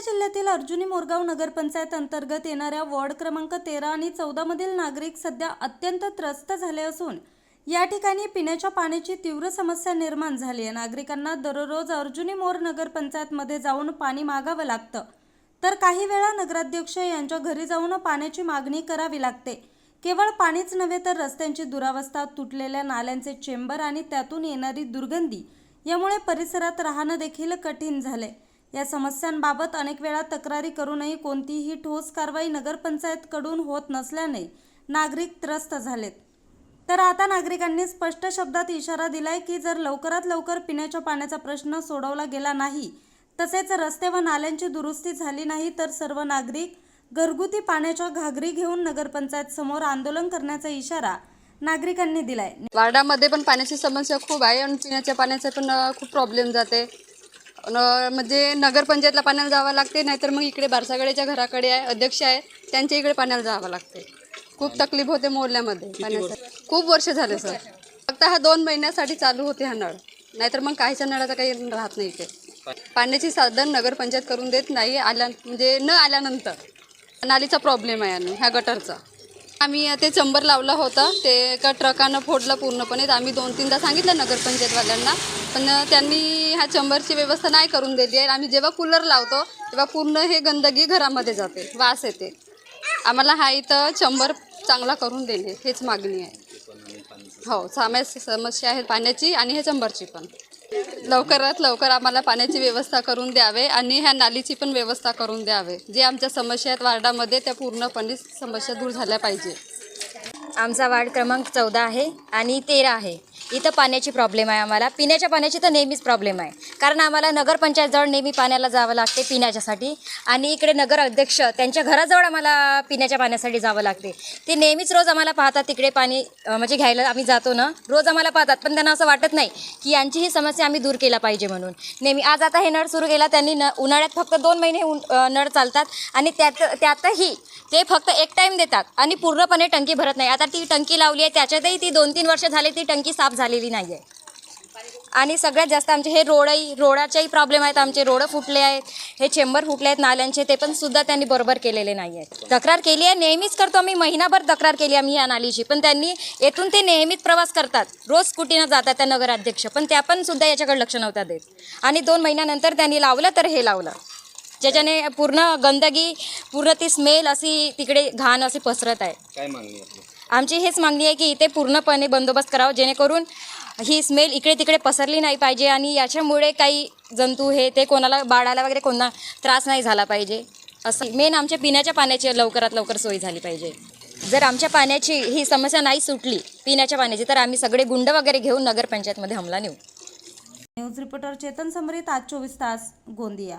जिल्ह्यातील अर्जुनी मोरगाव नगरपंचायत अंतर्गत येणाऱ्या वॉर्ड क्रमांक तेरा आणि चौदा मधील नागरिक सध्या अत्यंत त्रस्त झाले असून या ठिकाणी पिण्याच्या पाण्याची तीव्र समस्या निर्माण झाली आहे. नागरिकांना दररोज अर्जुनी मोर नगरपंचायतमध्ये जाऊन पाणी मागावं लागतं. तर काही वेळा नगराध्यक्ष यांच्या घरी जाऊन पाण्याची मागणी करावी लागते. केवळ पाणीच नव्हे तर रस्त्यांची दुरावस्था तुटलेल्या नाल्यांचे चेंबर आणि त्यातून येणारी दुर्गंधी यामुळे परिसरात राहणं देखील कठीण झाले या समस्यांबाबत अनेक वेळा तक्रारी करूनही कोणतीही ठोस कारवाई नगरपंचायतकडून होत नसल्याने नागरिक त्रस्त झालेत. तर आता नागरिकांनी स्पष्ट शब्दात इशारा दिलाय की जर लवकरात लवकर पिण्याच्या पाण्याचा प्रश्न सोडवला गेला नाही तसेच रस्ते व नाल्यांची दुरुस्ती झाली नाही तर सर्व नागरिक घरगुती पाण्याच्या घागरी घेऊन नगरपंचायत समोर आंदोलन करण्याचा इशारा नागरिकांनी दिलाय. वार्डामध्ये पण पाण्याची समस्या खूप आहे आणि पिण्याच्या पाण्याचा पण खूप प्रॉब्लेम जाते. अन, म्हणजे नगरपंचायतला पाण्याला जावं लागते नाहीतर मग इकडे बारसागड्याच्या घराकडे आहे अध्यक्ष आहे त्यांच्या इकडे पाण्याला जावं लागते. खूप तकलीफ होते मोहल्ल्यामध्ये पाण्याचं. खूप वर्ष झाले सर. फक्त हा दोन महिन्यासाठी चालू होते हा नळ. नाहीतर मग काहीच्या नळाचा काही राहत नाही इथे. पाण्याची साधन नगरपंचायत करून देत नाही आल्या म्हणजे न आल्यानंतर. नालीचा प्रॉब्लेम आहे आणि ह्या गटरचा. आम्ही ते चंबर लावला होता ते एका ट्रकानं फोडलं पूर्णपणे. आम्ही दोन तीनदा सांगितलं नगरपंचायतवाल्यांना पण त्यांनी ह्या चंबरची व्यवस्था नाही करून दिली आहे. आम्ही जेव्हा कूलर लावतो तेव्हा पूर्ण हे गंदगी घरामध्ये जाते वास येते. आम्हाला हा इथं चंबर चांगला करून देणे हेच मागणी आहे. हो सामास समस्या आहे पाण्याची आणि हे चंबरची पण. लवकरात लवकर आम्हाला पाण्याची व्यवस्था करून द्यावे आणि ह्या नालीची पण व्यवस्था करून द्यावे. जे आमच्या समस्या आहेत वार्डामध्ये त्या पूर्णपणे समस्या दूर झाल्या पाहिजे. आमचा वार्ड क्रमांक चौदा आहे आणि तेरा आहे. इथं पाण्याची प्रॉब्लेम आहे आम्हाला. पिण्याच्या पाण्याची तर नेहमीच प्रॉब्लेम आहे. कारण आम्हाला नगरपंचायतजवळ नेहमी पाण्याला जावं लागते पिण्याच्यासाठी. आणि इकडे नगर अध्यक्ष त्यांच्या घराजवळ आम्हाला पिण्याच्या पाण्यासाठी जावं लागते. ते नेहमीच रोज आम्हाला पाहतात तिकडे पाणी म्हणजे घ्यायला आम्ही जातो ना रोज आम्हाला पाहतात. पण त्यांना असं वाटत नाही की यांची ही समस्या आम्ही दूर केला पाहिजे म्हणून. नेहमी आज आता हे नळ सुरू केला त्यांनी न उन्हाळ्यात फक्त दोन महिने उन- नळ चालतात. आणि त्यात त्यातही ते फक्त एक टाईम देतात. आणि पूर्णपणे टंकी भरत नाही. आता ती टंकी लावली आहे त्याच्यातही ती दोन तीन वर्ष झाले ती टंकी साफ झालेली नाही आहे. आणि सगळ्यात जास्त आमचे हे रोडही रोडाचेही प्रॉब्लेम आहेत. आमचे रोडं फुटले आहेत. हे चेंबर फुटले आहेत नाल्यांचे. ते पण सुद्धा त्यांनी बरोबर केलेले नाही आहेत. तक्रार केली आहे. नेहमीच करतो आम्ही. महिनाभर तक्रार केली आम्ही या नालीची. पण त्यांनी येथून ते नेहमीच प्रवास करतात. रोज स्कूटीनं जातात त्या नगराध्यक्ष. पण त्या पण सुद्धा याच्याकडे लक्ष नव्हता देत. आणि दोन महिन्यानंतर त्यांनी लावलं तर हे लावलं. ज्याच्याने पूर्ण गंदगी पूर्ण ती स्मेल अशी तिकडे घाण अशी पसरत आहे. काय मागणी आहे आमची हेच मागणी आहे की इथे पूर्णपणे बंदोबस्त करावा जेणेकरून ही स्मेल इकडे तिकडे पसरली नाही पाहिजे आणि याच्यामुळे काही जंतू हे ते कोणाला बाळाला वगैरे कोणा त्रास नाही झाला पाहिजे. असं मेन आमच्या पिण्याच्या पाण्याची लवकरात लवकर सोय झाली पाहिजे. जर आमच्या पाण्याची ही समस्या नाही सुटली पिण्याच्या पाण्याची तर आम्ही सगळे गुंड वगैरे घेऊन नगरपंचायतमध्ये हमला नेऊ. न्यूज रिपोर्टर चेतन समरीत आज चोवीस तास गोंदिया.